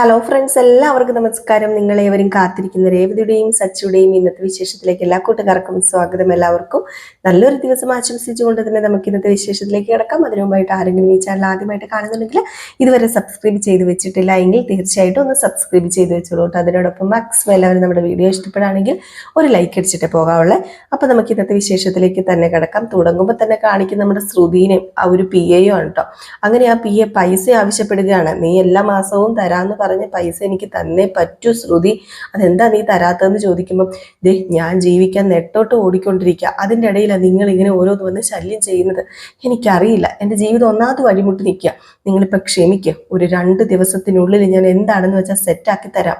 Hello friends എല്ലാവർക്കും നമസ്കാരം. നിങ്ങൾ നിങ്ങളേവരും കാത്തിരിക്കുന്ന രേവതിയുടെയും സച്ചിയുടെയും ഇന്നത്തെ വിശേഷത്തിലേക്ക് എല്ലാ കൂട്ടുകാർക്കും സ്വാഗതം എല്ലാവർക്കും. നല്ലൊരു ദിവസം ആശംസിച്ചുകൊണ്ട് തന്നെ നമുക്ക് ഇന്നത്തെ വിശേഷത്തിലേക്ക് കിടക്കാം. അതിനു മുമ്പായിട്ട് ആരെങ്കിലും ഈ ചാനൽ ആദ്യമായിട്ട് കാണുന്നുണ്ടെങ്കിൽ ഇതുവരെ സബ്സ്ക്രൈബ് ചെയ്ത് വെച്ചിട്ടില്ല എങ്കിൽ തീർച്ചയായിട്ടും ഒന്ന് സബ്സ്ക്രൈബ് ചെയ്ത് വെച്ചോളൂ കേട്ടോ. അതിനോടൊപ്പം മാക്സിമം എല്ലാവരും നമ്മുടെ വീഡിയോ ഇഷ്ടപ്പെടുകയാണെങ്കിൽ ഒരു ലൈക്ക് അടിച്ചിട്ട് പോകാവുള്ളേ. അപ്പോൾ നമുക്ക് ഇന്നത്തെ വിശേഷത്തിലേക്ക് തന്നെ കിടക്കാം. തുടങ്ങുമ്പോൾ തന്നെ കാണിക്കുന്ന നമ്മുടെ ശ്രുതിനെയും ആ ഒരു പി എയും ആണ് കേട്ടോ. അങ്ങനെ ആ പി എ പൈസ ആവശ്യപ്പെടുകയാണ്. നീ എല്ലാ മാസവും തരാമെന്ന് പറഞ്ഞ പൈസ എനിക്ക് തന്നെ പറ്റൂ ശ്രുതി. അതെന്താ നീ തരാത്തതെന്ന് ചോദിക്കുമ്പോൾ ദേ ഞാൻ ജീവിക്കാൻ നെട്ടോട്ട് ഓടിക്കൊണ്ടിരിക്കുക. അതിന്റെ ഇടയിലാണ് നിങ്ങൾ ഇങ്ങനെ ഓരോന്ന് വന്ന് ശല്യം ചെയ്യുന്നത്. എനിക്കറിയില്ല. എന്റെ ജീവിതം ഒന്നാമത് വഴിമുട്ടി നിൽക്കുക. നിങ്ങളിപ്പോൾ ക്ഷമിക്കുക ഒരു രണ്ട് ദിവസത്തിനുള്ളിൽ ഞാൻ എന്താണെന്ന് വെച്ചാൽ സെറ്റാക്കി തരാം.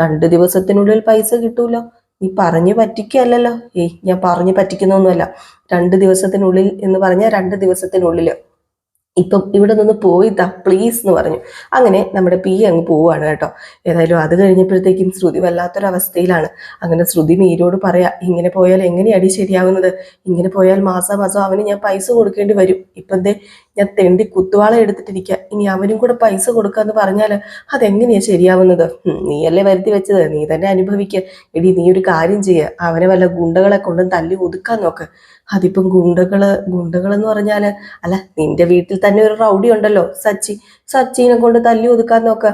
രണ്ട് ദിവസത്തിനുള്ളിൽ പൈസ കിട്ടൂലോ? നീ പറഞ്ഞു പറ്റിക്കല്ലോ ഏയ് ഞാൻ പറഞ്ഞു പറ്റിക്കുന്നൊന്നുമല്ല. രണ്ട് ദിവസത്തിനുള്ളിൽ എന്ന് പറഞ്ഞാൽ രണ്ട് ദിവസത്തിനുള്ളിൽ. ഇപ്പം ഇവിടെ നിന്ന് പോയിതാ പ്ലീസ് എന്ന് പറഞ്ഞു. അങ്ങനെ നമ്മുടെ പി അങ്ങ് പോവുകയാണ് കേട്ടോ. ഏതായാലും അത് കഴിഞ്ഞപ്പോഴത്തേക്കും ശ്രുതി വല്ലാത്തൊരവസ്ഥയിലാണ്. അങ്ങനെ ശ്രുതി മീരോട് പറയാ ഇങ്ങനെ പോയാൽ എങ്ങനെയാണ് ശരിയാവുന്നത്? ഇങ്ങനെ പോയാൽ മാസം മാസം അവന് ഞാൻ പൈസ കൊടുക്കേണ്ടി വരും. ഇപ്പം എന്തേ ഞാൻ തെണ്ടി കുത്തുവാള എടുത്തിട്ടിരിക്കുക ഇനി അവനും കൂടെ പൈസ കൊടുക്കാന്ന് പറഞ്ഞാൽ അതെങ്ങനെയാ ശരിയാവുന്നത്? നീയല്ലേ വരുത്തി വെച്ചത്. നീ തന്നെ അനുഭവിക്കുക എടി നീ ഒരു കാര്യം ചെയ്യുക അവനെ വല്ല ഗുണ്ടകളെ കൊണ്ട് തല്ലി ഒതുക്കാൻ നോക്ക്. അതിപ്പം ഗുണ്ടകൾ ഗുണ്ടകളെന്ന് പറഞ്ഞാൽ അല്ല നിന്റെ വീട്ടിൽ തന്നെ ഒരു റൗഡി ഉണ്ടല്ലോ സച്ചി. സച്ചിനെ കൊണ്ട് തല്ലി ഒതുക്കാൻ നോക്ക.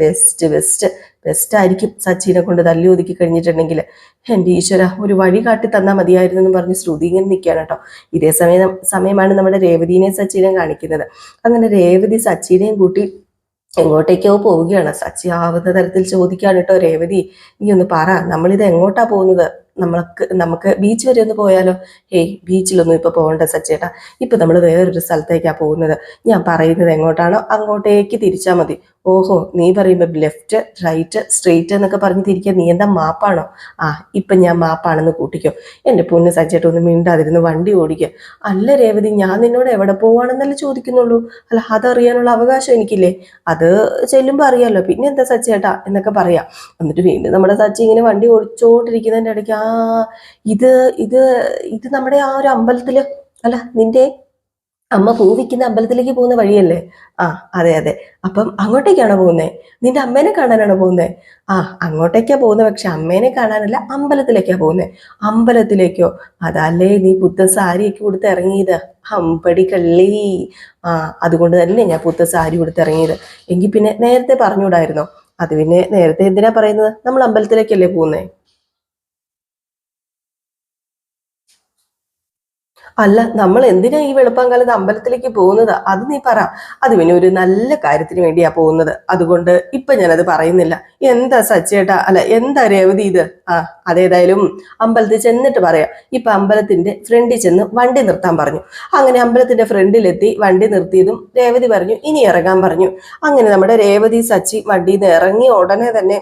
ബെസ്റ്റ് ബെസ്റ്റ് ബെസ്റ്റ് ആയിരിക്കും സച്ചിനെ കൊണ്ട് തല്ലി ഒതുക്കി കഴിഞ്ഞിട്ടുണ്ടെങ്കിൽ. എന്റെ ഈശ്വര ഒരു വഴി കാട്ടി തന്നാൽ മതിയായിരുന്നു എന്ന് പറഞ്ഞ് ശ്രുതി ഇങ്ങനെ നിൽക്കുകയാണ് കേട്ടോ. ഇതേ സമയം സമയമാണ് നമ്മുടെ രേവതിനെ സച്ചിനെയും കാണിക്കുന്നത്. അങ്ങനെ രേവതി സച്ചിനെയും കൂട്ടി എങ്ങോട്ടേക്കോ പോവുകയാണ്. സച്ചി ആവുന്ന തരത്തിൽ ചോദിക്കുകയാണ് കേട്ടോ രേവതി നീ ഒന്ന് പറ നമ്മളിത് എങ്ങോട്ടാ പോകുന്നത്? നമ്മൾക്ക് നമുക്ക് ബീച്ച് വരെ ഒന്ന് പോയാലോ? ഏയ് ബീച്ചിലൊന്നും ഇപ്പൊ പോകണ്ട സച്ചേട്ടാ. ഇപ്പൊ നമ്മൾ വേറൊരു സ്ഥലത്തേക്കാ പോകുന്നത്. ഞാൻ പറയുന്നത് എങ്ങോട്ടാണോ അങ്ങോട്ടേക്ക് തിരിച്ചാൽ മതി. ഓഹോ നീ പറയുമ്പോ ലെഫ്റ്റ് റൈറ്റ് സ്ട്രെയിറ്റ് എന്നൊക്കെ പറഞ്ഞ് തിരിക്കാൻ നീ എന്താ മാപ്പാണോ? ആ ഇപ്പൊ ഞാൻ മാപ്പാണെന്ന് കൂട്ടിക്കോ. എന്റെ പൊന്ന് സജ്ജേട്ട് ഒന്ന് മിണ്ടാതിരുന്ന് വണ്ടി ഓടിക്കുക അല്ല രേവതി ഞാൻ നിന്നോട് എവിടെ പോവാണെന്നല്ലേ ചോദിക്കുന്നുള്ളൂ. അല്ല അതറിയാനുള്ള അവകാശം എനിക്കില്ലേ? അത് ചെല്ലുമ്പോ അറിയാലോ. പിന്നെ എന്താ സജ്ജേട്ടാ എന്നൊക്കെ പറയാം. എന്നിട്ട് വീണ്ടും നമ്മുടെ സജ്ജി ഇങ്ങനെ വണ്ടി ഓടിച്ചോണ്ടിരിക്കുന്നതിന്റെ ഇടയ്ക്ക് ആ ഇത് ഇത് ഇത് നമ്മുടെ ആ ഒരു അമ്പലത്തിൽ അല്ല നിന്റെ അമ്മ പൂവിക്കുന്ന അമ്പലത്തിലേക്ക് പോകുന്ന വഴിയല്ലേ? ആ അതെ അതെ. അപ്പം അങ്ങോട്ടേക്കാണോ പോകുന്നത് നിന്റെ അമ്മേനെ കാണാനാണോ പോകുന്നത് ആ അങ്ങോട്ടേക്കാ പോകുന്നത് പക്ഷെ അമ്മേനെ കാണാനല്ല അമ്പലത്തിലേക്കാ പോകുന്നത് അമ്പലത്തിലേക്കോ? അതല്ലേ നീ പുത്ത സാരിയൊക്കെ കൊടുത്ത് ഇറങ്ങിയത്? അമ്പടി കള്ളി. ആ അതുകൊണ്ട് തന്നെ ഞാൻ പുത്ത സാരി കൊടുത്ത് ഇറങ്ങിയത്. എങ്കിൽ പിന്നെ നേരത്തെ പറഞ്ഞുകൂടായിരുന്നോ? അത് പിന്നെ നേരത്തെ എന്തിനാ പറയുന്നത്? നമ്മൾ അമ്പലത്തിലേക്കല്ലേ പോകുന്നേ? അല്ല നമ്മൾ എന്തിനാ ഈ വെളുപ്പാങ്കാലത്ത് അമ്പലത്തിലേക്ക് പോകുന്നത്? അത് നീ പറ. അത് പിന്നെ ഒരു നല്ല കാര്യത്തിന് വേണ്ടിയാ പോകുന്നത്. അതുകൊണ്ട് ഇപ്പൊ ഞാനത് പറയുന്നില്ല. എന്താ സച്ചേട്ടാ? അല്ല എന്താ രേവതി ഇത്? ആ അതേതായാലും അമ്പലത്തിൽ ചെന്നിട്ട് പറയാം. ഇപ്പൊ അമ്പലത്തിന്റെ ഫ്രണ്ടിൽ ചെന്ന് വണ്ടി നിർത്താൻ പറഞ്ഞു. അങ്ങനെ അമ്പലത്തിന്റെ ഫ്രണ്ടിലെത്തി വണ്ടി നിർത്തിയതും രേവതി പറഞ്ഞു ഇനി ഇറങ്ങാൻ പറഞ്ഞു. അങ്ങനെ നമ്മുടെ രേവതി സച്ചി വണ്ടിയിൽ നിന്ന് ഇറങ്ങിയ ഉടനെ തന്നെ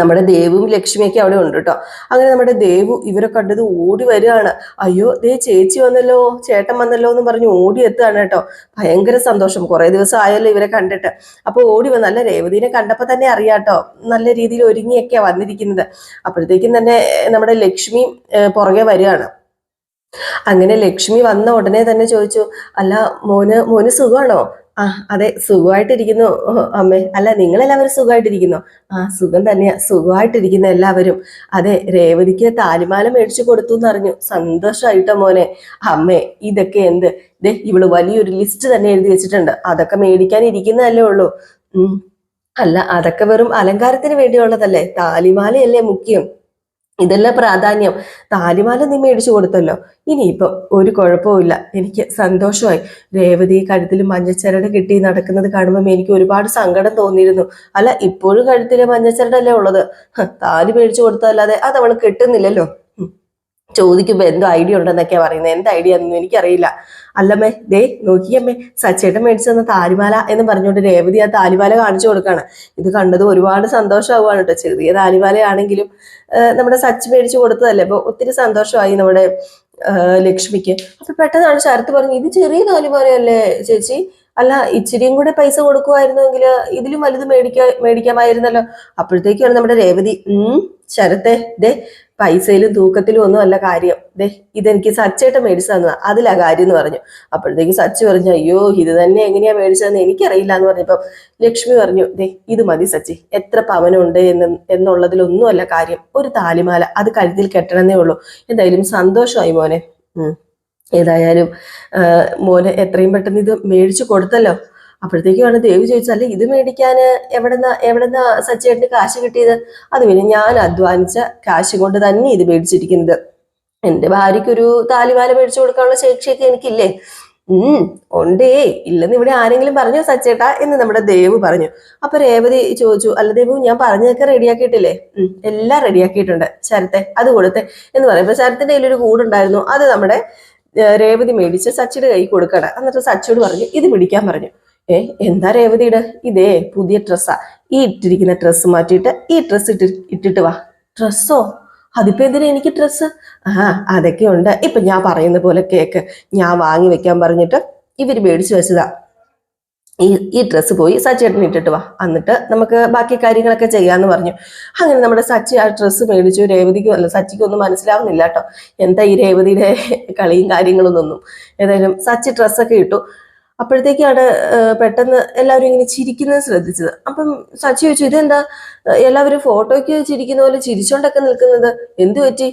നമ്മുടെ ദേവും ലക്ഷ്മിയൊക്കെ അവിടെ ഉണ്ട് കേട്ടോ. അങ്ങനെ നമ്മുടെ ദേവു ഇവരെ കണ്ടത് ഓടി വരികയാണ്. അയ്യോ ദേ ചേച്ചി വന്നല്ലോ ചേട്ടൻ വന്നല്ലോ എന്ന് പറഞ്ഞ് ഓടി എത്തുകയാണ് കേട്ടോ. ഭയങ്കര സന്തോഷം. കുറെ ദിവസം ആയല്ലോ ഇവരെ കണ്ടിട്ട്. അപ്പൊ ഓടി വന്ന് നല്ല രേവതിനെ കണ്ടപ്പോ തന്നെ അറിയാട്ടോ നല്ല രീതിയിൽ ഒരുങ്ങിയൊക്കെയാ വന്നിരിക്കുന്നത്. അപ്പോഴത്തേക്കും തന്നെ നമ്മുടെ ലക്ഷ്മി പുറകെ വരികയാണ്. അങ്ങനെ ലക്ഷ്മി വന്ന ഉടനെ തന്നെ ചോദിച്ചു അല്ല മോന് മോന് സുഖമാണോ? ആ അതെ സുഖമായിട്ടിരിക്കുന്നു. അമ്മേ അല്ല നിങ്ങളെല്ലാവരും സുഖമായിട്ടിരിക്കുന്നു? ആ സുഖം തന്നെയാ സുഖമായിട്ടിരിക്കുന്ന എല്ലാവരും. അതെ രേവതിക്ക് താലിമാല മേടിച്ചു കൊടുത്തു എന്നറിഞ്ഞു സന്തോഷമായിട്ടോ മോനെ? അമ്മേ ഇതൊക്കെ എന്ത്? ദേ ഇവൾ വലിയൊരു ലിസ്റ്റ് തന്നെ എഴുതി വെച്ചിട്ടുണ്ട്. അതൊക്കെ മേടിക്കാൻ ഇരിക്കുന്നതല്ലേ ഉള്ളൂ അല്ല അതൊക്കെ വെറും അലങ്കാരത്തിന് വേണ്ടിയുള്ളതല്ലേ? താലിമാലയല്ലേ മുഖ്യം. ഇതല്ല പ്രാധാന്യം? താലിമാല നീ മേടിച്ചു കൊടുത്തല്ലോ. ഇനിയിപ്പം ഒരു കുഴപ്പവുമില്ല എനിക്ക് സന്തോഷമായി. രേവതി കഴുത്തിൽ മഞ്ഞച്ചരട് കിട്ടി നടക്കുന്നത് കാണുമ്പോൾ എനിക്ക് ഒരുപാട് സങ്കടം തോന്നിയിരുന്നു. അല്ല ഇപ്പോഴും കഴുത്തിൽ മഞ്ഞച്ചരടല്ലേ ഉള്ളത്? താലി മേടിച്ചു കൊടുത്തതല്ലാതെ അത് അവൾ കെട്ടുന്നില്ലല്ലോ. ഉം. ചോദിക്കുമ്പോ എന്തോ ഐഡിയ ഉണ്ടെന്നൊക്കെയാ പറയുന്നത്. എന്ത് ഐഡിയ എന്നൊന്നും എനിക്കറിയില്ല. അല്ലമ്മേ ദേ നോക്കിയമ്മേ സച്ചേട്ടൻ മേടിച്ചു തന്ന താലിമാല എന്ന് പറഞ്ഞുകൊണ്ട് രേവതി ആ താലിമാല കാണിച്ചു കൊടുക്കാണ്. ഇത് കണ്ടത് ഒരുപാട് സന്തോഷമാവുകയാണ് കേട്ടോ. ചെറിയ താലിമാലയാണെങ്കിലും നമ്മുടെ സച്ച് മേടിച്ചു കൊടുത്തതല്ലേ? അപ്പൊ ഒത്തിരി സന്തോഷമായി നമ്മുടെ ലക്ഷ്മിക്ക്. അപ്പൊ പെട്ടെന്നാണ് ശരത്ത് പറഞ്ഞു ഇത് ചെറിയ താലിമാലയല്ലേ ചേച്ചി? അല്ല ഇച്ചിരിയും കൂടെ പൈസ കൊടുക്കുമായിരുന്നെങ്കിൽ ഇതിലും വലുത് മേടിക്കാ മേടിക്കാമായിരുന്നല്ലോ. അപ്പോഴത്തേക്കാണ് നമ്മുടെ രേവതി ഉം ശരത്തെ ദേ പൈസയിലും തൂക്കത്തിലും ഒന്നും അല്ല കാര്യം. ദേ ഇതെനിക്ക് സച്ചേട്ട മേടിച്ചു തന്നതാ. അതിലാ കാര്യം എന്ന് പറഞ്ഞു. അപ്പോഴത്തേക്ക് സച്ച് പറഞ്ഞു അയ്യോ ഇത് തന്നെ എങ്ങനെയാ മേടിച്ചതെന്ന് എനിക്കറിയില്ല എന്ന് പറഞ്ഞപ്പോ ലക്ഷ്മി പറഞ്ഞു ദേ ഇത് മതി സച്ചി. എത്ര പവനുണ്ട് എന്ന് എന്നുള്ളതിലൊന്നും അല്ല കാര്യം. ഒരു താലിമാല. അത് കഴുത്തിൽ കെട്ടണമെന്നേ ഉള്ളൂ. എന്തായാലും സന്തോഷമായി മോനെ. ഏതായാലും മോനെ എത്രയും പെട്ടെന്ന് ഇത് മേടിച്ചു കൊടുത്തല്ലോ. അപ്പോഴത്തേക്കുമാണ് ദേവി ചോദിച്ചത് അല്ലെ ഇത് മേടിക്കാൻ എവിടെന്ന എവിടെന്ന സച്ചേട്ടന് കാശ് കിട്ടിയത്? അത് പിന്നെ ഞാൻ അധ്വാനിച്ച കാശ് കൊണ്ട് തന്നെ ഇത് മേടിച്ചിരിക്കുന്നത്. എന്റെ ഭാര്യയ്ക്കൊരു താലിമാല മേടിച്ചു കൊടുക്കാനുള്ള ശേഷിയൊക്കെ എനിക്കില്ലേ? ഉം ഉണ്ടേ ഇല്ലെന്ന് ഇവിടെ ആരെങ്കിലും പറഞ്ഞു സച്ചേട്ടാ എന്ന് നമ്മുടെ ദേവ് പറഞ്ഞു. അപ്പൊ രേവതി ചോദിച്ചു അല്ല ദേവു ഞാൻ പറഞ്ഞതൊക്കെ റെഡിയാക്കിയിട്ടില്ലേ? ഉം എല്ലാം റെഡിയാക്കിയിട്ടുണ്ട് ശരത്തെ അത് കൊടുത്തെ എന്ന് പറയുമ്പോ ശരത്തിന്റെ കയ്യിലൊരു കൂടുണ്ടായിരുന്നു. അത് നമ്മുടെ രേവതി മേടിച്ച് സച്ചിയുടെ കൈ കൊടുക്കണം. എന്നിട്ട് സച്ചിയോട് പറഞ്ഞു ഇത് പിടിക്കാൻ പറഞ്ഞു. ഏ എന്താ രേവതിയുടെ? ഇതേ പുതിയ ഡ്രസ്സാ. ഈ ഇട്ടിരിക്കുന്ന ഡ്രസ്സ് മാറ്റിയിട്ട് ഈ ഡ്രസ്സ് ഇട്ടി ഇട്ടിട്ട് വാ. ഡ്രസ്സോ അതിപ്പോ എന്തിനാ എനിക്ക് ഡ്രസ്സ് ആ അതൊക്കെ ഉണ്ട്. ഇപ്പൊ ഞാൻ പറയുന്ന പോലെ കേക്ക് ഞാൻ വാങ്ങി വെക്കാൻ പറഞ്ഞിട്ട് ഇവർ മേടിച്ചു വെച്ചതാ. ഈ ഈ ഡ്രസ്സ് പോയി സച്ചേട്ടൻ ഇട്ടിട്ട് വാ. എന്നിട്ട് നമുക്ക് ബാക്കി കാര്യങ്ങളൊക്കെ ചെയ്യാന്ന് പറഞ്ഞു. അങ്ങനെ നമ്മുടെ സച്ചി ആ ഡ്രസ്സ് മേടിച്ചു. രേവതിക്കും അല്ല സച്ചിക്കും ഒന്നും മനസ്സിലാവുന്നില്ല കേട്ടോ. എന്താ ഈ രേവതിയുടെ കളിയും കാര്യങ്ങളൊന്നും ഏതായാലും സച്ചി ഡ്രസ്സൊക്കെ ഇട്ടു. അപ്പോഴത്തേക്കാണ് പെട്ടെന്ന് എല്ലാവരും ഇങ്ങനെ ചിരിക്കുന്നത് ശ്രദ്ധിച്ചത്. അപ്പം സച്ചി ചോദിച്ചു ഇതെന്താ? എല്ലാവരും ഫോട്ടോയ്ക്ക് ചിരിക്കുന്ന പോലെ ചിരിച്ചോണ്ടൊക്കെ നിൽക്കുന്നത്? എന്തു പറ്റി?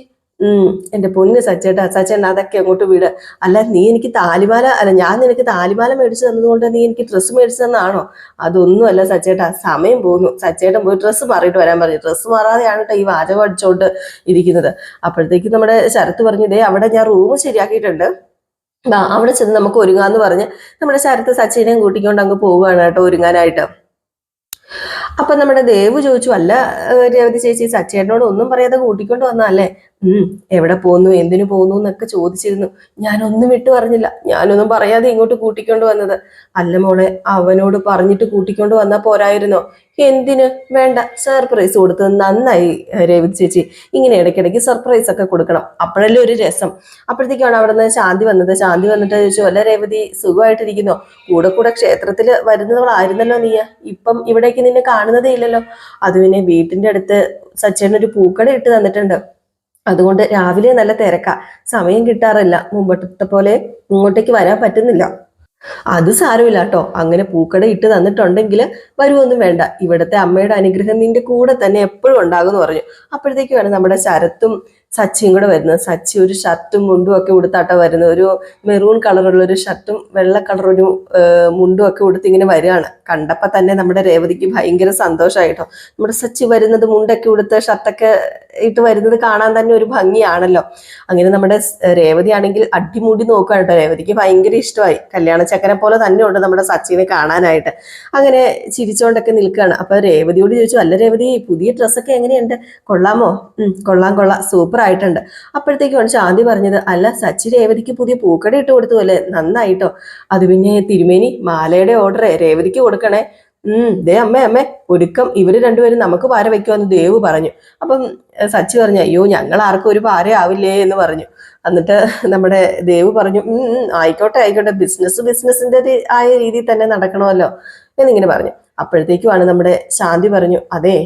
ഉം എന്റെ പൊന്ന് സച്ചേട്ടാ സച്ചേട്ടൻ അതൊക്കെ അങ്ങോട്ട് വീട്. അല്ല നീ എനിക്ക് താലിമാല അല്ല ഞാൻ നിനക്ക് താലിമാല മേടിച്ചു തന്നതുകൊണ്ട് നീ എനിക്ക് ഡ്രസ്സ് മേടിച്ചു തന്നാണോ? അതൊന്നും അല്ല സച്ചേട്ടാ സമയം പോകുന്നു. സച്ചേട്ടൻ പോയി ഡ്രസ്സ് മാറിയിട്ട് വരാൻ പറഞ്ഞു. ഡ്രസ്സ് മാറാതെയാണ് കേട്ടോ ഈ വാചകം അടിച്ചോണ്ട് ഇരിക്കുന്നത്. അപ്പോഴത്തേക്ക് നമ്മുടെ ശരത്ത് പറഞ്ഞു ദേ അവിടെ ഞാൻ റൂം ശരിയാക്കിയിട്ടുണ്ട്. അവിടെ ചെന്ന് നമുക്ക് ഒരുങ്ങാന്ന് പറഞ്ഞ് നമ്മുടെ ശരത്ത് സച്ചിനെയും കൂട്ടിക്കൊണ്ട് അങ്ങ് പോവുകയാണ് കേട്ടോ ഒരുങ്ങാനായിട്ട്. അപ്പൊ നമ്മുടെ ദേവു ചോദിച്ചു അല്ല രേവതി ചേച്ചി സച്ചേട്ടനോട് ഒന്നും പറയാതെ കൂട്ടിക്കൊണ്ട് വന്നല്ലേ ഉം എവിടെ പോന്നു എന്തിനു പോന്നു എന്നൊക്കെ ചോദിച്ചിരുന്നു. ഞാനൊന്നും വിട്ടു പറഞ്ഞില്ല. ഞാനൊന്നും പറയാതെ ഇങ്ങോട്ട് കൂട്ടിക്കൊണ്ട് വന്നത്. അല്ല മോളെ അവനോട് പറഞ്ഞിട്ട് കൂട്ടിക്കൊണ്ട് വന്നാ പോരായിരുന്നോ? എന്തിന്? വേണ്ട സർപ്രൈസ് കൊടുത്തത് നന്നായി രവിത് ചേച്ചി. ഇങ്ങനെ ഇടയ്ക്കിടയ്ക്ക് സർപ്രൈസ് ഒക്കെ കൊടുക്കണം. അപ്പോഴല്ലേ ഒരു രസം. അപ്പോഴത്തേക്കാണ് അവിടെ നിന്ന് ശാന്തി വന്നത്. ശാന്തി വന്നിട്ട് ചോദിച്ചു അല്ല രേവതി സുഖമായിട്ടിരിക്കുന്നു. കൂടെ കൂടെ ക്ഷേത്രത്തിൽ വരുന്നവളായിരുന്നല്ലോ നീയ. ഇപ്പം ഇവിടേക്ക് നിന്നെ കാണുന്നതേ ഇല്ലല്ലോ. അത് പിന്നെ വീട്ടിന്റെ അടുത്ത് സച്ചേനൊരു പൂക്കട ഇട്ട് തന്നിട്ടുണ്ട്. അതുകൊണ്ട് രാവിലെ നല്ല തിരക്കാ. സമയം കിട്ടാറില്ല. മുമ്പത്തെ പോലെ ഇങ്ങോട്ടേക്ക് വരാൻ പറ്റുന്നില്ല. അത് സാരമില്ല കേട്ടോ അങ്ങനെ പൂക്കട ഇട്ട് തന്നിട്ടുണ്ടെങ്കിൽ വരുമൊന്നും വേണ്ട. ഇവിടുത്തെ അമ്മയുടെ അനുഗ്രഹം നിന്റെ കൂടെ തന്നെ എപ്പോഴും ഉണ്ടാകും എന്ന് പറഞ്ഞു വേണം നമ്മുടെ ശരത്തും സച്ചിയും കൂടെ വരുന്നത്. സച്ചി ഒരു ഷർട്ടും മുണ്ടും ഒക്കെ ഉടുത്താട്ട വരുന്നത്. ഒരു മെറൂൺ കളറുള്ള ഒരു ഷർട്ടും വെള്ള ഏഹ്, മുണ്ടും ഒക്കെ ഉടുത്ത് ഇങ്ങനെ വരികയാണ്. കണ്ടപ്പോൾ തന്നെ നമ്മുടെ രേവതിക്ക് ഭയങ്കര സന്തോഷമായിട്ടോ നമ്മുടെ സച്ചി വരുന്നത് മുണ്ടൊക്കെ ഉടുത്ത് ഷർട്ടൊക്കെ ഇട്ട് വരുന്നത് കാണാൻ തന്നെ ഒരു ഭംഗിയാണല്ലോ. അങ്ങനെ നമ്മുടെ രേവതി ആണെങ്കിൽ അടിമുടി നോക്കുകയാണ് കേട്ടോ രേവതിക്ക് ഭയങ്കര ഇഷ്ടമായി. കല്യാണ ചക്കനെ പോലെ തന്നെ ഉണ്ട് നമ്മുടെ സച്ചിനെ കാണാനായിട്ട്. അങ്ങനെ ചിരിച്ചുകൊണ്ടൊക്കെ നിൽക്കുകയാണ്. അപ്പൊ രേവതിയോട് ചോദിച്ചു അല്ല രേവതി പുതിയ ഡ്രസ്സൊക്കെ എങ്ങനെയുണ്ട്? കൊള്ളാമോ? കൊള്ളാം കൊള്ളാം. സൂപ്പർ ആയിട്ടുണ്ട് അപ്പോഴത്തേക്കുമാണ് ശാന്തി പറഞ്ഞത് അല്ല സച്ചി രേവതിക്ക് പുതിയ പൂക്കട ഇട്ട് കൊടുത്തു അല്ലേ? നന്നായിട്ടോ? അത് പിന്നെ തിരുമേനി മാലയുടെ ഓർഡർ രേവതിക്ക് കൊടുക്കണേ. ഉം ദേ അമ്മേ അമ്മേ ഒരുക്കം ഇവർ രണ്ടുപേരും നമുക്ക് പാര വെക്കുമെന്ന് ദേവ് പറഞ്ഞു. അപ്പം സച്ചി പറഞ്ഞു അയ്യോ ഞങ്ങൾ ആർക്കും ഒരു പാര ആവില്ലേ? എന്ന് പറഞ്ഞു. എന്നിട്ട് നമ്മുടെ ദേവ് പറഞ്ഞു ഉം, ആയിക്കോട്ടെ ആയിക്കോട്ടെ ബിസിനസ് ബിസിനസിന്റെ ആയ രീതിയിൽ തന്നെ നടക്കണമല്ലോ. എന്നിങ്ങനെ പറഞ്ഞു. അപ്പോഴത്തേക്കുമാണ് നമ്മുടെ ശാന്തി പറഞ്ഞു അതെ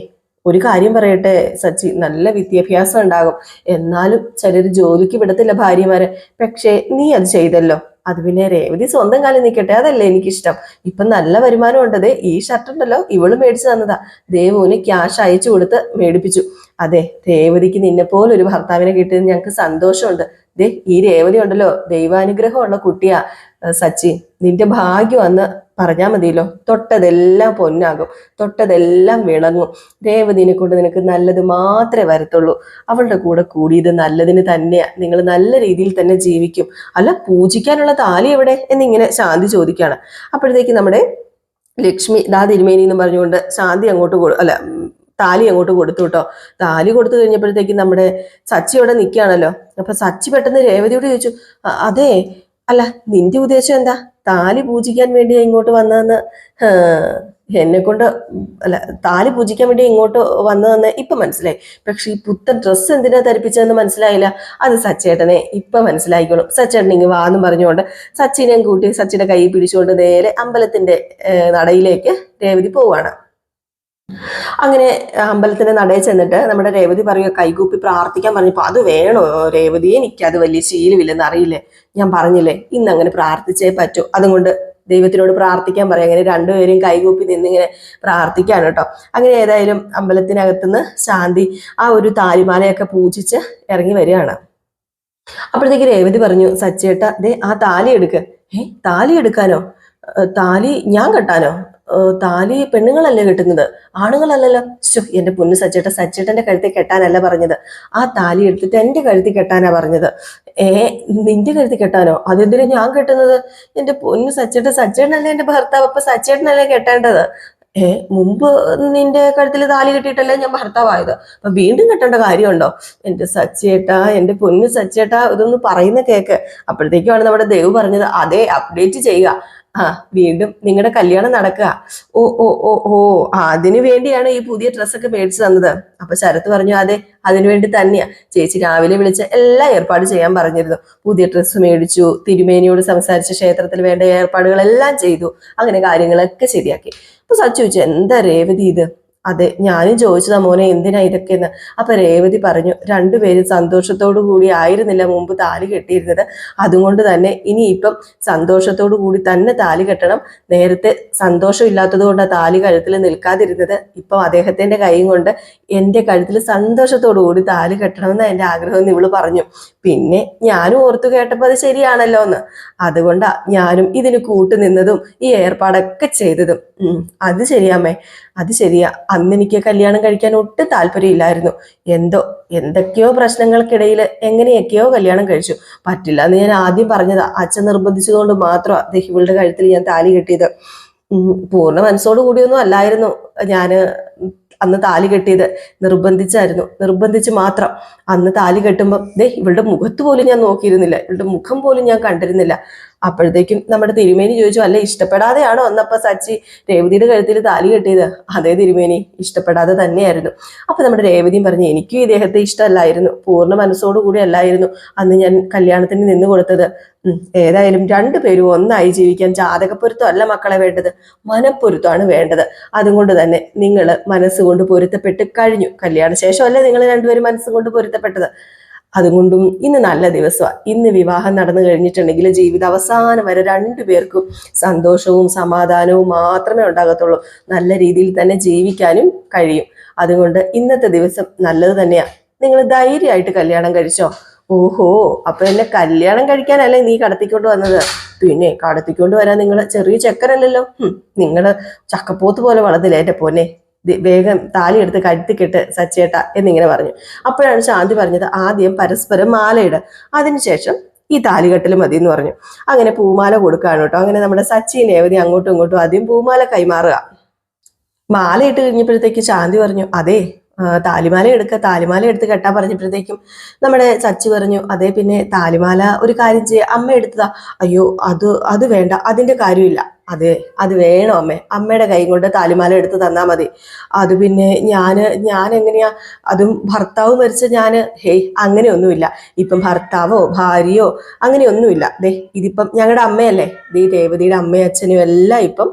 ഒരു കാര്യം പറയട്ടെ സച്ചി നല്ല വിദ്യാഭ്യാസം ഉണ്ടാകും. എന്നാലും ചിലർ ജോലിക്ക് വിടത്തില്ല ഭാര്യമാരെ. പക്ഷേ നീ അത് ചെയ്തല്ലോ. അത് പിന്നെ രേവതി സ്വന്തം കാലിൽ നിൽക്കട്ടെ അതല്ലേ എനിക്കിഷ്ടം. ഇപ്പം നല്ല വരുമാനം ഉണ്ടത് ഈ ഷർട്ട് ഉണ്ടല്ലോ ഇവൾ മേടിച്ചു തന്നതാ. ദേവുവിന് ക്യാഷ് അയച്ചു കൊടുത്ത് മേടിപ്പിച്ചു. അതെ രേവതിക്ക് നിന്നെ പോലെ ഒരു ഭർത്താവിനെ കിട്ടിയത് ഞങ്ങൾക്ക് സന്തോഷമുണ്ട്. ദേ ഈ രേവതി ഉണ്ടല്ലോ ദൈവാനുഗ്രഹമുള്ള കുട്ടിയാ. സച്ചി നിന്റെ ഭാഗ്യം അന്ന് പറഞ്ഞാൽ മതിയല്ലോ. തൊട്ടതെല്ലാം പൊന്നാകും. തൊട്ടതെല്ലാം വിളങ്ങും രേവതിനെ കൊണ്ട് നിനക്ക് നല്ലത് മാത്രമേ വരത്തുള്ളൂ. അവളുടെ കൂടെ കൂടിയത് നല്ലതിന് തന്നെയാണ് നിങ്ങൾ നല്ല രീതിയിൽ തന്നെ ജീവിക്കും. അല്ല പൂജിക്കാനുള്ള താലി എവിടെ? എന്നിങ്ങനെ ശാന്തി ചോദിക്കുകയാണ്. അപ്പോഴത്തേക്ക് നമ്മുടെ ലക്ഷ്മി ദാ തിരുമേനി എന്ന് പറഞ്ഞുകൊണ്ട് ശാന്തി അങ്ങോട്ട് അല്ല താലി അങ്ങോട്ട് കൊടുത്തു കേട്ടോ. താലി കൊടുത്തു കഴിഞ്ഞപ്പോഴത്തേക്ക് നമ്മുടെ സച്ചി അവിടെ നിൽക്കുകയാണല്ലോ. അപ്പൊ സച്ചി പെട്ടെന്ന് രേവതിയോട് ചോദിച്ചു അതെ അല്ല നിന്റെ ഉദ്ദേശം എന്താ? താലി പൂജിക്കാൻ വേണ്ടി ഇങ്ങോട്ട് വന്നതെന്ന് എന്നെ കൊണ്ട് അല്ല താലി പൂജിക്കാൻ വേണ്ടി ഇങ്ങോട്ട് വന്നതെന്ന് ഇപ്പൊ മനസ്സിലായി. പക്ഷെ ഈ പുത്തൻ ഡ്രസ്സ് എന്തിനാ ധരിപ്പിച്ചതെന്ന് മനസ്സിലായില്ല. അത് സച്ചേട്ടനെ ഇപ്പൊ മനസ്സിലായിക്കോളും. സച്ചേട്ടൻ ഇങ്ങ് വാന്ന് പറഞ്ഞുകൊണ്ട് സച്ചിനെയും കൂട്ടി സച്ചിന്റെ കൈ പിടിച്ചുകൊണ്ട് നേരെ അമ്പലത്തിന്റെ നടയിലേക്ക് രേവതി പോവാണ്. അങ്ങനെ അമ്പലത്തിന്റെ നടയിൽ ചെന്നിട്ട് നമ്മുടെ രേവതി പറയുക കൈകൂപ്പി പ്രാർത്ഥിക്കാൻ പറഞ്ഞപ്പോൾ അത് വേണോ? രേവതി എനിക്കത് വലിയ ശീലമില്ലെന്ന് അറിയില്ലേ? ഞാൻ പറഞ്ഞില്ലേ ഇന്ന് അങ്ങനെ പ്രാർത്ഥിച്ചേ പറ്റൂ. അതുകൊണ്ട് ദൈവത്തിനോട് പ്രാർത്ഥിക്കാൻ പറയാം. അങ്ങനെ രണ്ടുപേരും കൈകൂപ്പി നിന്നിങ്ങനെ പ്രാർത്ഥിക്കാൻ കേട്ടോ. അങ്ങനെ ഏതായാലും അമ്പലത്തിനകത്തുനിന്ന് ശാന്തി ആ ഒരു താലിമാലയൊക്കെ പൂജിച്ച് ഇറങ്ങി വരികയാണ്. അപ്പോഴത്തേക്ക് രേവതി പറഞ്ഞു സച്ചേട്ട ദേ ആ താലി എടുക്ക്. ഏ താലി എടുക്കാനോ? താലി ഞാൻ കെട്ടാനോ? താലി പെണ്ണുങ്ങളല്ലേ കെട്ടുന്നത്? ആണുങ്ങളല്ലല്ലോ. ശോ എന്റെ പൊന്നു സച്ചേട്ട സച്ചേട്ടന്റെ കഴുത്തിൽ കെട്ടാനല്ല പറഞ്ഞത്. ആ താലി എടുത്തിട്ട് എന്റെ കഴുത്തിൽ കെട്ടാനാ പറഞ്ഞത്. ഏ നിന്റെ കഴുത്തിൽ കെട്ടാനോ? അതെന്തിനാ ഞാൻ കെട്ടുന്നത്? എന്റെ പൊന്നു സച്ചേട്ട സച്ചേട്ടനല്ലേ എന്റെ ഭർത്താവ്? അപ്പൊ സച്ചേട്ടനല്ലേ കെട്ടേണ്ടത്? ഏ മുമ്പ് നിന്റെ കഴുത്തിൽ താലി കെട്ടിയിട്ടല്ലേ ഞാൻ ഭർത്താവായത്? അപ്പൊ വീണ്ടും കെട്ടേണ്ട കാര്യമുണ്ടോ? എന്റെ സച്ചേട്ടാ എന്റെ പൊന്നു സച്ചേട്ടാ ഇതൊന്ന് പറയുന്ന കേക്ക്. അപ്പോഴത്തേക്കുമാണ് നമ്മുടെ ദേവ് പറഞ്ഞത് അതേ അപ്ഡേറ്റ് ചെയ്യുക. ആ വീണ്ടും നിങ്ങളുടെ കല്യാണം നടക്കുക ഓ ഓ ഓ ഓ അതിനു വേണ്ടിയാണ് ഈ പുതിയ ഡ്രസ്സൊക്കെ മേടിച്ചു തന്നത്. അപ്പൊ ശരത്ത് പറഞ്ഞു അതെ അതിനു വേണ്ടി തന്നെയാ. ചേച്ചി രാവിലെ വിളിച്ച് എല്ലാ ഏർപ്പാട് ചെയ്യാൻ പറഞ്ഞിരുന്നു. പുതിയ ഡ്രസ്സ് മേടിച്ചു തിരുമേനിയോട് സംസാരിച്ച് ക്ഷേത്രത്തിൽ വേണ്ട ഏർപ്പാടുകളെല്ലാം ചെയ്തു. അങ്ങനെ കാര്യങ്ങളൊക്കെ ശരിയാക്കി. അപ്പൊ സച്ചു ചോദിച്ചു എന്താ രേവതി ഇത്? അതെ ഞാനും ചോദിച്ചതാ മോനെ എന്തിനാ ഇതൊക്കെയെന്ന്? അപ്പൊ രേവതി പറഞ്ഞു രണ്ടുപേരും സന്തോഷത്തോടു കൂടി ആയിരുന്നില്ല മുമ്പ് താലി കെട്ടിയിരുന്നത്. അതുകൊണ്ട് തന്നെ ഇനി ഇനിയിപ്പം സന്തോഷത്തോടു കൂടി തന്നെ താലി കെട്ടണം. നേരത്തെ സന്തോഷം ഇല്ലാത്തത് കൊണ്ട് താലി കഴുത്തിൽ നിൽക്കാതിരുന്നത്. ഇപ്പം അദ്ദേഹത്തിന്റെ കൈയും കൊണ്ട് എന്റെ കഴുത്തിൽ സന്തോഷത്തോടു കൂടി താലി കെട്ടണമെന്ന് എന്റെ ആഗ്രഹം എന്ന് ഇവൾ പറഞ്ഞു. പിന്നെ ഞാനും ഓർത്തു കേട്ടപ്പോൾ അത് ശരിയാണല്ലോ എന്ന് അതുകൊണ്ടാ ഞാനും ഇതിന് കൂട്ടുനിന്നതും ഈ ഏർപ്പാടൊക്കെ ചെയ്തതും. അത് ശരിയാമ്മേ അത് ശരിയാ. അന്ന് എനിക്ക് കല്യാണം കഴിക്കാൻ ഒട്ടും താല്പര്യമില്ലായിരുന്നു. എന്തോ എന്തൊക്കെയോ പ്രശ്നങ്ങൾക്കിടയിൽ എങ്ങനെയൊക്കെയോ കല്യാണം കഴിച്ചു. പറ്റില്ല എന്ന് ഞാൻ ആദ്യം പറഞ്ഞതാ. അച്ഛൻ നിർബന്ധിച്ചതുകൊണ്ട് മാത്രം ദഹിവളുടെ കഴുത്തിൽ ഞാൻ താലി കെട്ടിയത്. പൂർണ മനസ്സോടു കൂടിയൊന്നും അല്ലായിരുന്നു ഞാൻ അന്ന് താലി കെട്ടിയത്. നിർബന്ധിച്ചായിരുന്നു. നിർബന്ധിച്ച് മാത്രം. അന്ന് താലി കെട്ടുമ്പോൾ ദേ ഇവളുടെ മുഖത്ത് പോലും ഞാൻ നോക്കിയിരുന്നില്ല. ഇവളുടെ മുഖം പോലും ഞാൻ കണ്ടിരുന്നില്ല. അപ്പോഴത്തേക്കും നമ്മുടെ തിരുമേനി ചോദിച്ചു അല്ല ഇഷ്ടപ്പെടാതെയാണോ വന്നപ്പോൾ സച്ചി രേവതിയുടെ കഴുത്തിൽ താലി കെട്ടിയത്? അതേ തിരുമേനി ഇഷ്ടപ്പെടാതെ തന്നെയായിരുന്നു. അപ്പോൾ നമ്മുടെ രേവതിയും പറഞ്ഞു എനിക്കും ഇദ്ദേഹത്തെ ഇഷ്ടമല്ലായിരുന്നു പൂർണ മനസ്സോടുകൂടി അല്ലായിരുന്നു അന്ന് ഞാൻ കല്യാണത്തിന് നിന്ന് കൊടുത്തത്. ഏതായാലും രണ്ടുപേരും ഒന്നായി ജീവിക്കാൻ ജാതകപ്പൊരുത്തം അല്ല മക്കളെ വേണ്ടത് മനപ്പൊരുത്തമാണ് വേണ്ടത്. അതുകൊണ്ട് തന്നെ നിങ്ങൾ മനസ്സുകൊണ്ട് പൊരുത്തപ്പെട്ട് കഴിഞ്ഞു. കല്യാണ ശേഷമല്ലേ നിങ്ങൾ രണ്ടുപേരും മനസ്സുകൊണ്ട് പൊരുത്തപ്പെട്ടത്? അതുകൊണ്ടും ഇന്ന് നല്ല ദിവസമാണ് ഇന്ന് വിവാഹം നടന്നു കഴിഞ്ഞിട്ടുണ്ടെങ്കിൽ ജീവിത അവസാനം വരെ രണ്ടുപേർക്കും സന്തോഷവും സമാധാനവും മാത്രമേ ഉണ്ടാകത്തുള്ളൂ. നല്ല രീതിയിൽ തന്നെ ജീവിക്കാനും കഴിയും. അതുകൊണ്ട് ഇന്നത്തെ ദിവസം നല്ലത് തന്നെയാണ് നിങ്ങൾ ധൈര്യമായിട്ട് കല്യാണം കഴിച്ചോ? ഓഹോ അപ്പൊ എന്നെ കല്യാണം കഴിക്കാനല്ലേ നീ കടത്തിക്കൊണ്ട് വന്നത്? പിന്നെ കടത്തിക്കൊണ്ട് വരാൻ നിങ്ങൾ ചെറിയ ചക്കരല്ലല്ലോ നിങ്ങൾ ചക്കപ്പോത്ത് പോലെ വളർന്നില്ലേ എന്റെ പോന്നെ? വേഗം താലി എടുത്ത് കഴുത്തി കെട്ട് സച്ചേട്ട എന്നിങ്ങനെ പറഞ്ഞു. അപ്പോഴാണ് ശാന്തി പറഞ്ഞത് ആദ്യം പരസ്പരം മാലയിട്. അതിനുശേഷം ഈ താലികെട്ടൽ മതി എന്ന് പറഞ്ഞു. അങ്ങനെ പൂമാല കൊടുക്കുകയാണ് കേട്ടോ. അങ്ങനെ നമ്മുടെ സച്ചിൻ ഏവതി അങ്ങോട്ടും ഇങ്ങോട്ടും ആദ്യം പൂമാല കൈമാറുക. മാല ഇട്ട് കഴിഞ്ഞപ്പോഴത്തേക്ക് ശാന്തി പറഞ്ഞു അതെ താലിമാല എടുക്ക താലിമാല എടുത്ത് കെട്ടാൻ പറഞ്ഞപ്പോഴത്തേക്കും നമ്മുടെ ചച്ചി പറഞ്ഞു അതേ പിന്നെ താലിമാല ഒരു കാര്യം ചെയ്യ അമ്മ എടുത്തതാ. അയ്യോ അത് അത് വേണ്ട അതിന്റെ കാര്യമില്ല. അതെ അത് വേണോ അമ്മേ? അമ്മയുടെ കൈ കൊണ്ട് താലിമാല എടുത്ത് തന്നാ മതി. അത് പിന്നെ ഞാൻ ഞാൻ എങ്ങനെയാ അതും ഭർത്താവ് മരിച്ച ഞാൻ ഹേയ് അങ്ങനെയൊന്നുമില്ല. ഇപ്പം ഭർത്താവോ ഭാര്യയോ അങ്ങനെയൊന്നുമില്ല. ദേ ഇതിപ്പം ഞങ്ങളുടെ അമ്മയല്ലേ? ദേ രേവതിയുടെ അമ്മയും അച്ഛനും എല്ലാം ഇപ്പം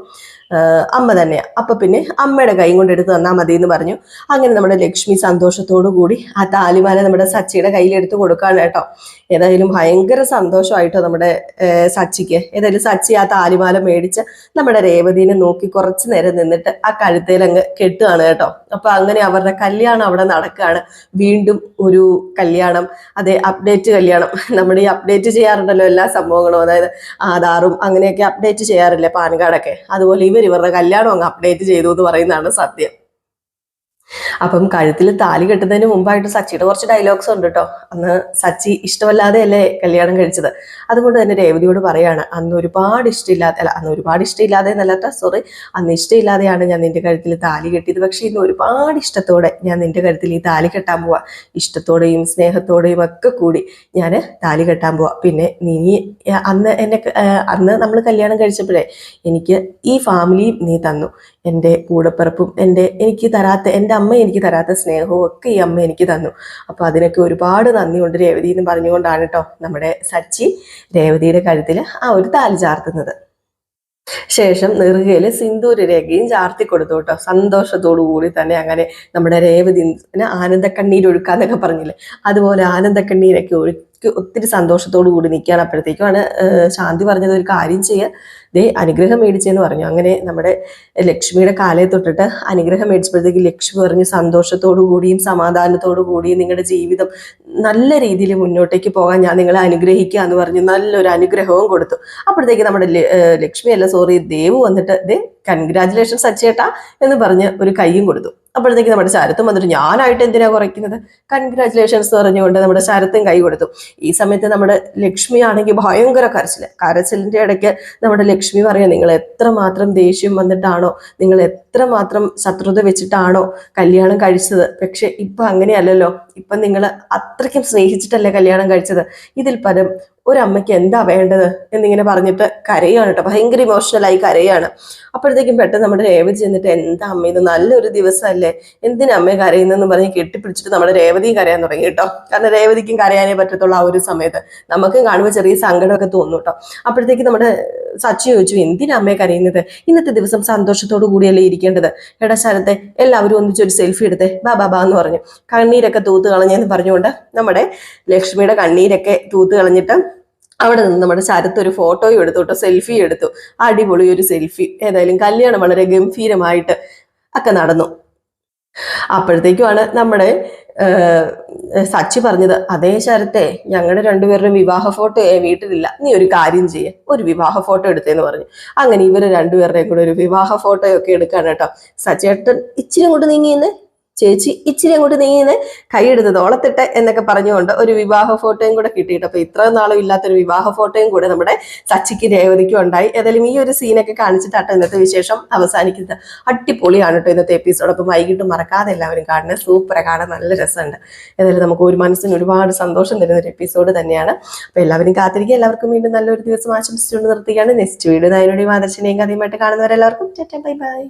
അമ്മ തന്നെയാണ് അപ്പൊ പിന്നെ അമ്മയുടെ കൈ കൊണ്ട് എടുത്ത് തന്നാൽ മതി എന്ന് പറഞ്ഞു. അങ്ങനെ നമ്മുടെ ലക്ഷ്മി സന്തോഷത്തോടു കൂടി ആ താലിമാല നമ്മുടെ സച്ചിയുടെ കയ്യിൽ എടുത്ത് കൊടുക്കാണ് കേട്ടോ. ഏതായാലും ഭയങ്കര സന്തോഷമായിട്ടോ നമ്മുടെ സച്ചിക്ക്. ഏതായാലും സച്ചി ആ താലിമാല മേടിച്ച് നമ്മുടെ രേവതിനെ നോക്കി കുറച്ച് നേരം നിന്നിട്ട് ആ കഴുത്തേൽ അങ്ങ് കെട്ടുകയാണ് കേട്ടോ. അപ്പൊ അങ്ങനെ അവരുടെ കല്യാണം അവിടെ നടക്കുകയാണ്. വീണ്ടും ഒരു കല്യാണം അതെ അപ്ഡേറ്റ് കല്യാണം. നമ്മൾ ഈ അപ്ഡേറ്റ് ചെയ്യാറുണ്ടല്ലോ എല്ലാ സംഭവങ്ങളും. അതായത് ആധാറും അങ്ങനെയൊക്കെ അപ്ഡേറ്റ് ചെയ്യാറില്ലേ പാൻ കാർഡൊക്കെ. അതുപോലെ ഇവർ ഇവരുടെ കല്യാണം അങ്ങ് അപ്ഡേറ്റ് ചെയ്തു എന്ന് പറയുന്നതാണ് സത്യം. അപ്പം കഴുത്തിൽ താലി കെട്ടുന്നതിന് മുമ്പായിട്ട് സച്ചിയുടെ കുറച്ച് ഡയലോഗ്സ് ഉണ്ട് കേട്ടോ അന്ന് സച്ചി ഇഷ്ടമല്ലാതെയല്ലേ കല്യാണം കഴിച്ചത്? അതുകൊണ്ട് തന്നെ രേവതിയോട് പറയാണ് അന്ന് ഒരുപാട് ഇഷ്ടമില്ലാതെ അല്ല അന്ന് ഒരുപാട് ഇഷ്ടമില്ലാതെ എന്നല്ലാത്ത സോറി അന്ന് ഇഷ്ടമില്ലാതെയാണ് ഞാൻ നിന്റെ കഴുത്തിൽ താലി കെട്ടിയത്. പക്ഷേ ഇന്ന് ഒരുപാട് ഇഷ്ടത്തോടെ ഞാൻ നിന്റെ കഴുത്തിൽ ഈ താലി കെട്ടാൻ പോവാ. ഇഷ്ടത്തോടെയും സ്നേഹത്തോടെയും ഒക്കെ കൂടി ഞാൻ താലി കെട്ടാൻ പോവാ. പിന്നെ നീ അന്ന് എന്നെ അന്ന് നമ്മൾ കല്യാണം കഴിച്ചപ്പോഴേ എനിക്ക് ഈ ഫാമിലിയും നീ തന്നു. എന്റെ കൂടപ്പിറപ്പും എന്റെ എനിക്ക് തരാത്ത എന്റെ അമ്മ എനിക്ക് തരാത്ത സ്നേഹവും ഒക്കെ ഈ അമ്മ എനിക്ക് തന്നു. അപ്പോൾ അതിനൊക്കെ ഒരുപാട് നന്ദിയുണ്ട് രേവതി എന്ന് പറഞ്ഞുകൊണ്ടാണ് കേട്ടോ നമ്മുടെ സച്ചി രേവതിയുടെ കഴുത്തിൽ ആ ഒരു താലി ചാർത്തുന്നത്. ശേഷം നെറുകയിൽ സിന്ദൂര രേഖയും ചാർത്തി കൊടുത്തു കേട്ടോ സന്തോഷത്തോടു കൂടി തന്നെ അങ്ങനെ നമ്മുടെ രേവതി ആനന്ദക്കണ്ണീർ ഒഴുക്കാന്നൊക്കെ പറഞ്ഞില്ലേ? അതുപോലെ ആനന്ദക്കണ്ണീരൊക്കെ ഒഴുക്കി ഒത്തിരി സന്തോഷത്തോടു കൂടി നിൽക്കുകയാണ്. അപ്പോഴത്തേക്കുമാണ് ശാന്തി പറഞ്ഞത് ഒരു കാര്യം ചെയ്യുക ദേ അനുഗ്രഹം മേടിച്ചെന്ന് പറഞ്ഞു. അങ്ങനെ നമ്മുടെ ലക്ഷ്മിയുടെ കാലയെ തൊട്ടിട്ട് അനുഗ്രഹം മേടിച്ചപ്പോഴത്തേക്ക് ലക്ഷ്മി പറഞ്ഞു സന്തോഷത്തോടു കൂടിയും സമാധാനത്തോടു കൂടിയും നിങ്ങളുടെ ജീവിതം നല്ല രീതിയിൽ മുന്നോട്ടേക്ക് പോകാൻ ഞാൻ നിങ്ങളെ അനുഗ്രഹിക്കുക എന്ന് പറഞ്ഞ് നല്ലൊരു അനുഗ്രഹവും കൊടുത്തു. അപ്പോഴത്തേക്ക് നമ്മുടെ ലക്ഷ്മി അല്ല സോറി ദേവ് വന്നിട്ട് ദേ കൺഗ്രാചുലേഷൻസ് അച്ചേട്ടാ എന്ന് പറഞ്ഞ് ഒരു കൈയും കൊടുത്തു. അപ്പോഴത്തേക്ക് നമ്മുടെ ശരത്തും വന്നിട്ട് ഞാനായിട്ട് എന്തിനാ കുറയ്ക്കുന്നത്? കൺഗ്രാറ്റുലേഷൻസ് എന്ന് പറഞ്ഞുകൊണ്ട് നമ്മുടെ ശരത്തും കൈ കൊടുത്തു. ഈ സമയത്ത് നമ്മുടെ ലക്ഷ്മി ആണെങ്കിൽ ഭയങ്കര കരച്ചിൽ കരച്ചിലിന്റെ ഇടയ്ക്ക് നമ്മുടെ ലക്ഷ്മി പറയാം നിങ്ങൾ എത്രമാത്രം ദേഷ്യം വന്നിട്ടാണോ? നിങ്ങൾ എത്രമാത്രം ശത്രുത വെച്ചിട്ടാണോ കല്യാണം കഴിച്ചത്? പക്ഷെ ഇപ്പൊ അങ്ങനെയല്ലല്ലോ. ഇപ്പൊ നിങ്ങൾ അത്രയ്ക്കും സ്നേഹിച്ചിട്ടല്ലേ കല്യാണം കഴിച്ചത്. ഇതിൽ പരം ഒരമ്മയ്ക്ക് എന്താ വേണ്ടത്? എന്നിങ്ങനെ പറഞ്ഞിട്ട് കരയാണ് കേട്ടോ. ഭയങ്കര ഇമോഷണലായി കരയാണ്. അപ്പോഴത്തേക്കും പെട്ടെന്ന് നമ്മുടെ രേവതി ചെന്നിട്ട് എന്താ അമ്മ ഇത് നല്ലൊരു ദിവസമല്ലേ എന്തിനാ അമ്മയെ കരയുന്നെന്ന് പറഞ്ഞ് കെട്ടിപ്പിടിച്ചിട്ട് നമ്മുടെ രേവതിയും കരയാൻ തുടങ്ങി കേട്ടോ. കാരണം രേവതിക്കും കരയാനേ പറ്റത്തുള്ളൂ ആ ഒരു സമയത്ത്. നമുക്കും കാണുമ്പോൾ ചെറിയ സങ്കടമൊക്കെ തോന്നും കേട്ടോ. അപ്പോഴത്തേക്ക് നമ്മുടെ സച്ചി ചോദിച്ചു എന്തിനാ അമ്മയെ കരയുന്നത്? ഇന്നത്തെ ദിവസം സന്തോഷത്തോടു കൂടിയല്ലേ ഇരിക്കേണ്ടത്? എടാ ശരത്തെ എല്ലാവരും ഒന്നിച്ചൊരു സെൽഫി എടുത്തേ. ബാ ബാ ബാ എന്ന് പറഞ്ഞു. കണ്ണീരൊക്കെ തൂത്ത് കളഞ്ഞെന്ന് പറഞ്ഞുകൊണ്ട് നമ്മുടെ ലക്ഷ്മിയുടെ കണ്ണീരൊക്കെ തൂത്ത് കളഞ്ഞിട്ട് അവിടെ നിന്ന് നമ്മുടെ ശരത്ത് ഒരു ഫോട്ടോയും എടുത്തു കേട്ടോ സെൽഫി എടുത്തു. അടിപൊളി ഒരു സെൽഫി ഏതായാലും കല്യാണം വളരെ ഗംഭീരമായിട്ട് ഒക്കെ നടന്നു. അപ്പോഴത്തേക്കുമാണ് നമ്മുടെ സച്ചി പറഞ്ഞത് അതേ ശരത്തെ ഞങ്ങളുടെ രണ്ടുപേരുടെയും വിവാഹ ഫോട്ടോ വീട്ടിലില്ല. നീ ഒരു കാര്യം ചെയ്യേ. ഒരു വിവാഹ ഫോട്ടോ എടുത്തേന്ന് പറഞ്ഞു. അങ്ങനെ ഇവർ രണ്ടുപേരുടെയും കൂടെ ഒരു വിവാഹ ഫോട്ടോയൊക്കെ എടുക്കാൻ കേട്ടോ. സച്ചേട്ടൻ ഇച്ചിരി കൊണ്ട് നീങ്ങിയെന്ന്? ചേച്ചി ഇച്ചിരി അങ്ങോട്ട് നീങ്ങിയെന്ന് കൈയെടുത്ത് തോളത്തിട്ട് എന്നൊക്കെ പറഞ്ഞുകൊണ്ട് ഒരു വിവാഹ ഫോട്ടോയും കൂടെ കിട്ടിയിട്ട്. അപ്പൊ ഇത്ര നാളും ഇല്ലാത്തൊരു വിവാഹ ഫോട്ടോയും കൂടെ നമ്മുടെ സച്ചിക്ക് രേവതിക്കും ഉണ്ടായി. ഏതായാലും ഈ ഒരു സീനൊക്കെ കാണിച്ചിട്ടാട്ടോ ഇന്നത്തെ വിശേഷം അവസാനിക്കുന്നത്. അടിപൊളിയാണ് കേട്ടോ ഇന്നത്തെ എപ്പിസോഡ് അപ്പം വൈകിട്ട് മറക്കാതെ എല്ലാവരും കാണുന്നത് സൂപ്പറെ കാണാൻ നല്ല രസമുണ്ട്. ഏതായാലും നമുക്ക് ഒരു മനസ്സിന് ഒരുപാട് സന്തോഷം തരുന്ന ഒരു എപ്പിസോഡ് തന്നെയാണ്. അപ്പൊ എല്ലാവരും കാത്തിരിക്കുക. എല്ലാവർക്കും വീണ്ടും നല്ലൊരു ദിവസം ആശംസിച്ചുകൊണ്ട് നിർത്തുകയാണ്. നെക്സ്റ്റ് വീഡിയോ നായനോടെയും ആദർശനെയും കഥയുമായിട്ട് കാണുന്നവരെല്ലാവർക്കും. Bye bye.